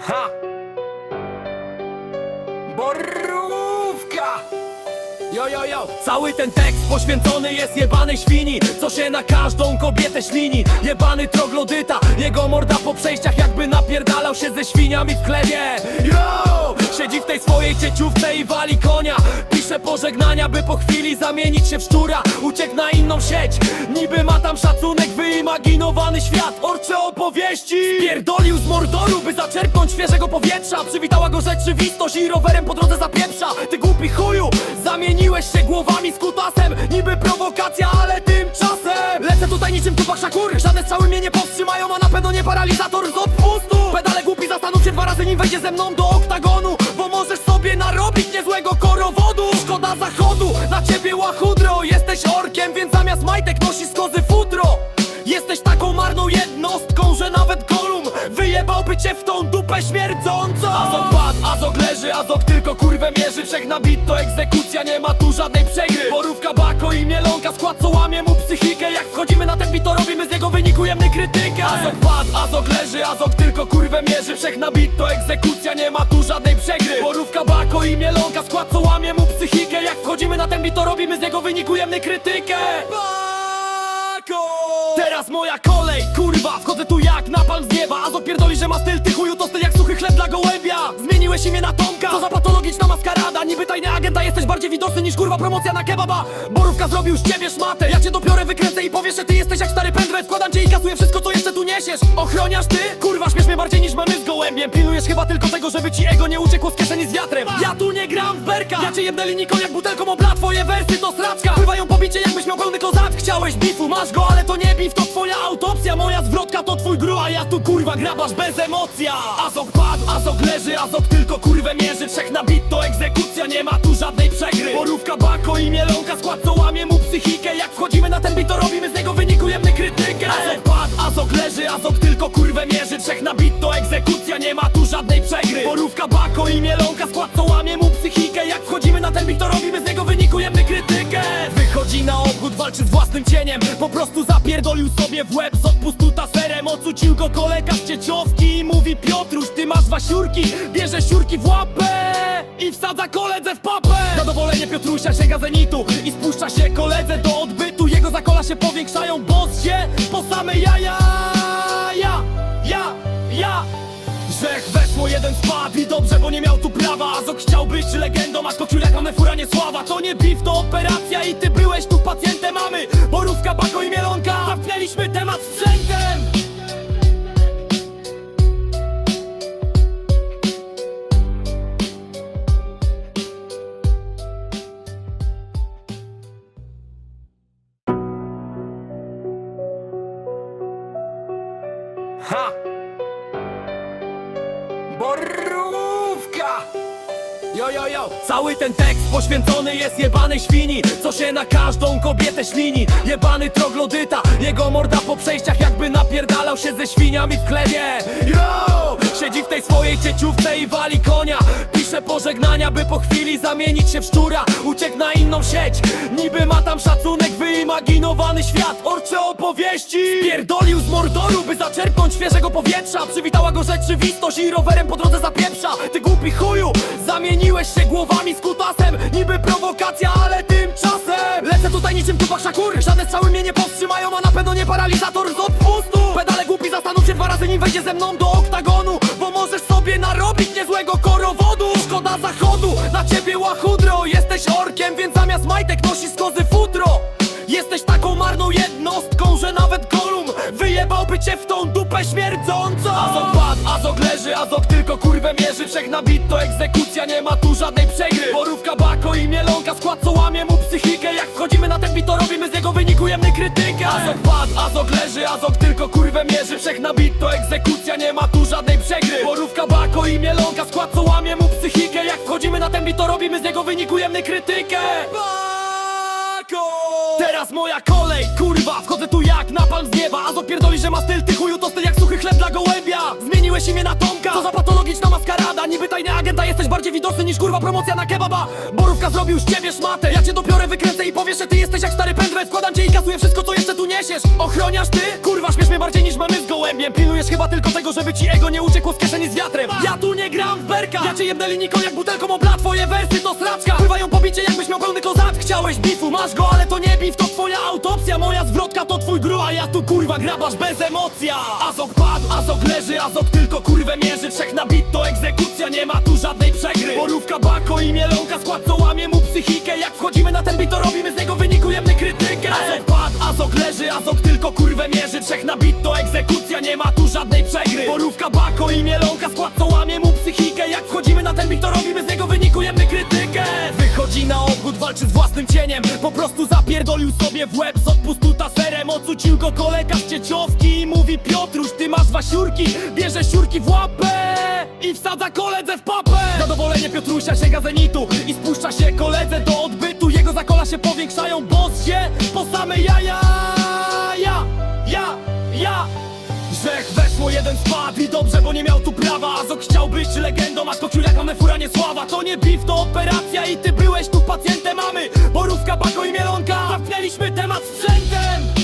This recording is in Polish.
Ha! Borówka! Jo, jo, jo! Cały ten tekst poświęcony jest jebanej świni Co się na każdą kobietę ślini Jebany troglodyta Jego morda po przejściach jakby napierdalał się ze świniami w chlebie Yo! Siedzi w tej swojej cieciówce i wali konia Pisze pożegnania, by po chwili zamienić się w szczura. Uciekł na inną sieć Niby ma tam szacunek, wyimaginowany świat. Orcze opowieści! Pierdolił z mordoru, by zaczerpnąć świeżego powietrza. Przywitała go rzeczywistość i rowerem po drodze zapieprza. Ty głupi chuju, zamieniłeś się głowami z kutasem. Niby prowokacja, ale tymczasem! Lecę tutaj niczym Tupak Shakur. Żadne strzały mnie nie powstrzymają, a na pewno nie paralizator taką marną jednostką, że nawet Golum Wyjebałby cię w tą dupę śmierdzącą. Azok padł, Azok leży, Azok tylko kurwę mierzy. Wszech na bit to egzekucja, nie ma tu żadnej przegry. Borówka, Bako i Mielonka, skład co łamie mu psychikę. Jak wchodzimy na ten bit to robimy z niego wyniku jemny krytykę. Azok padł, Azok leży, Azok tylko kurwę mierzy. Wszech na bit to egzekucja, nie ma tu żadnej przegry. Borówka, Bako i Mielonka, skład co łamie mu psychikę. Jak wchodzimy na ten bit to robimy z niego wyniku jemny krytykę pierdoli, że ma styl, ty chuju, to styl jak suchy chleb dla gołębia. Zmieniłeś imię na Tomka, to za patologiczna maskarada Niby tajny agenta, jesteś bardziej widoczny niż kurwa promocja na kebaba. Borówka zrobił z ciebie szmatę, ja cię dopiero wykręcę i powiesz, że ty jesteś jak stary pendrive. Składam cię i kasuję wszystko, co jeszcze tu niesiesz. Ochroniasz ty? Kurwa, śmiesz mnie bardziej niż mamy z gołębiem. Pilnujesz chyba tylko tego, żeby ci ego nie uciekło z kieszeni z wiatrem. Ja tu nie gram w berka, ja cię jebnę linijką jak butelką obla Twoje wersy to sraczka, pływają pobicie jakbyś miał pełny kozak. Chciałeś bifu, masz go, ale to nie bif, to twoja autopsja. Moja zwrotka to twój gru, a ja tu kurwa grabasz bez emocja Azok padł, Azok leży, Azok tylko kurwę mierzy. Trzech na bit to egzekucja, nie ma tu żadnej przegry. Borówka, Bako i Mielonka, skład co łamie mu psychikę. Jak wchodzimy na ten bit to robimy z niego wyniku jemny krytykę. Azok padł, Azok leży, Azok tylko kurwę mierzy. Trzech na bit to egzekucja, nie ma tu żadnej przegry. Borówka, Bako i Mielonka, skład co łamie na obchód, walczy z własnym cieniem. Po prostu zapierdolił sobie w łeb z odpustu taserem. Ocucił go kolega z cieciowki i mówi Piotruś, ty masz wasiurki Bierze siurki w łapę i wsadza koledze w papę. Zadowolenie Piotrusia sięga zenitu i spuszcza się koledze do odbytu. Jego zakola się powiększają, boss się po same jaja. Ja, ja, ja. Grzech weszło, jeden spadł i dobrze, bo nie miał tu prawa. Azok chciał być legendą, a skoczył jak mamy fura nie sława. To nie beef, to operacja i ty byłeś tu pacjentem mamy Borówka, Bako i Mielonka Zapnęliśmy temat sprzętem. Ha! Jo, jo, jo! Cały ten tekst poświęcony jest jebanej świni Co się na każdą kobietę ślini. Jebany troglodyta Jego morda po przejściach jakby napierdalał się ze świniami w chlebie. Yo! Siedzi w tej swojej cieciówce i wali konia. Pisze pożegnania, by po chwili zamienić się w szczura. Uciekł na inną sieć Niby ma tam szacunek, wyimaginowany świat. Orcze opowieści! Pierdolił z mordoru, by zaczerpnąć świeżego powietrza. Przywitała go rzeczywistość i rowerem po drodze zapieprza. Ty głupi chuju, zamieniłeś się głowami z kutasem. Niby prowokacja, ale tymczasem. Lecę tutaj niczym Tupak Shakur. Żadne strzały mnie nie powstrzymają, a na pewno nie paralizator z odpustu. Pedale głupi, zastanów się dwa razy nim wejdzie ze mną do oktagonu. Bo możesz sobie narobić niezłego korowodu. Szkoda zachodu, na ciebie łachudro. Jesteś orkiem, więc zamiast majtek nosisz kozy futro. Jesteś taką marną jednostką, że nawet Golum Wyjebałby cię w tą dupę śmierdzącą. Azok padł, Azok leży, Azok kurwę mierzy Wszech na bit to egzekucja, nie ma tu żadnej przegry. Borówka, Bako i Mielonka, skład co łamie mu psychikę. Jak wchodzimy na ten bit to robimy z niego wyniku jemny krytykę. Azok padł, Azok leży, Azok tylko kurwę mierzy. Wszech na bit to egzekucja, nie ma tu żadnej przegry. Borówka, Bako i Mielonka, skład co łamie mu psychikę. Jak wchodzimy na ten bit to robimy z niego wyniku jemny krytykę. Bako! Teraz moja kolej, kurwa, wchodzę tu jak napalm z nieba. A pierdoli, że ma styl, ty chuju, to styl jak dla gołębia! Zmieniłeś imię na Tomka, to za patologiczna maskarada! Niby tajny agenta, jesteś bardziej widoczny niż kurwa promocja na kebaba! Borówka zrobił z ciebie szmatę, ja cię dopiero wykręcę i powiesz, że ty jesteś jak stary pendrive Składam cię i kasuję wszystko, co jeszcze tu niesiesz! Ochroniasz ty? Kurwa, śmiesz mnie bardziej niż mamy z gołębiem! Pilnujesz chyba tylko tego, żeby ci ego nie uciekło z kieszeni z wiatrem! Ja tu nie gram w berka! Ja cię jebnę linijką jak butelką obla Twoje wersy to sraczka! Bywają pobicie jakbyś miał Chciałeś bifu, masz go, ale to nie bif To twoja autopsja, moja zwrotka to twój gru A ja tu kurwa grabasz bez emocja Azok padł, Azok leży Azok tylko kurwę mierzy. Trzech na bit to egzekucja, nie ma tu żadnej przegry. Borówka, bako i mielonka Skład co łamie mu psychikę. Jak wchodzimy na ten bit to robimy z niego wynikujemy krytykę. Azok padł, Azok leży Azok tylko kurwę mierzy. Trzech na bit to egzekucja, nie ma tu żadnej przegry. Borówka, bako i mielonka Skład co łamie mu psychikę. Jak wchodzimy na ten bit to robimy z niego wynikujemy krytykę. Wychodzi na obchód, walczy z własnym cieniem. Po prostu zapierdolił sobie w łeb z odpustu taserem. Ocucił go kolega z cieciowki i mówi Piotruś, ty masz wasiurki Bierze siurki w łapę i wsadza koledze w papę. Zadowolenie Piotrusia sięga zenitu I spuszcza się koledze do odbytu. Jego zakola się powiększają, boss się po same jaja Weszło, jeden spadł i dobrze, bo nie miał tu prawa. Azok chciał być legendą, a jak one fura nie sława. To nie beef, to operacja i ty byłeś tu pacjentem mamy Borówka, bako i mielonka Zamknęliśmy temat sprzed